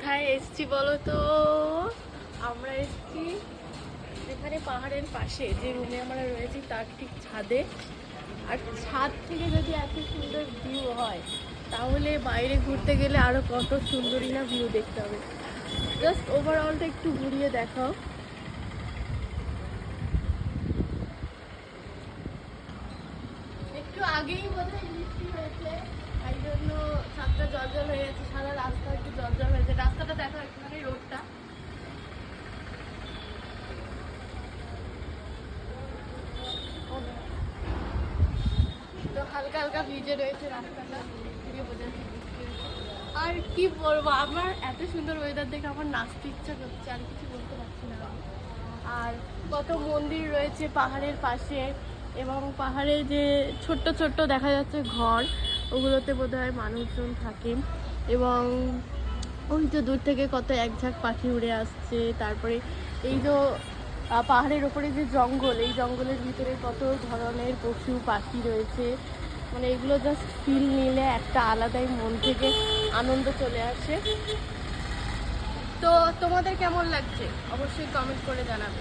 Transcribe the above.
কোথায় এসছি বলো তো? আমরা এসছি যেখানে পাহাড়ের পাশে, যে রুমে আমরা রয়েছি তার ঠিক ছাদে। আর ছাদ থেকে যদি এত সুন্দর ভিউ হয়, তাহলে বাইরে ঘুরতে গেলে আরও কত সুন্দরই না ভিউ দেখতে হবে। জাস্ট ওভারঅলটা একটু ঘুরিয়ে দেখাও। একটু আগেই বোধহয় বৃষ্টি হয়েছে, তাই জন্য ছাদটা জলজল হয়ে গেছে সারা রাস্তা একটু জলজল হয়েছে রাস্তাটা দেখো একটুখানি রোডটা তো হালকা হালকা ভিজে রয়েছে রাস্তাটা। আর কি বলব, আমার এত সুন্দর ওয়েদার দেখে আমার নাচতে ইচ্ছা করছে, আর কিছু বলতে পারছি না আর কত মন্দির রয়েছে পাহাড়ের পাশে, এবং পাহাড়ে যে ছোট্ট ছোট্ট দেখা যাচ্ছে ঘর, ওগুলোতে বোধহয় মানুষজন থাকে। এবং ওই তো দূর থেকে কত এক ঝাঁক পাখি উড়ে আসছে, তারপরে এই যে পাহাড়ের ওপরে যে জঙ্গল, এই জঙ্গলের ভিতরে কত ধরনের পশু পাখি রয়েছে। মানে এগুলো জাস্ট ফিল নিলে একটা আলাদাই মন থেকে আনন্দ চলে আসে। তো তোমাদের কেমন লাগছে? অবশ্যই কমেন্ট করে জানাবে।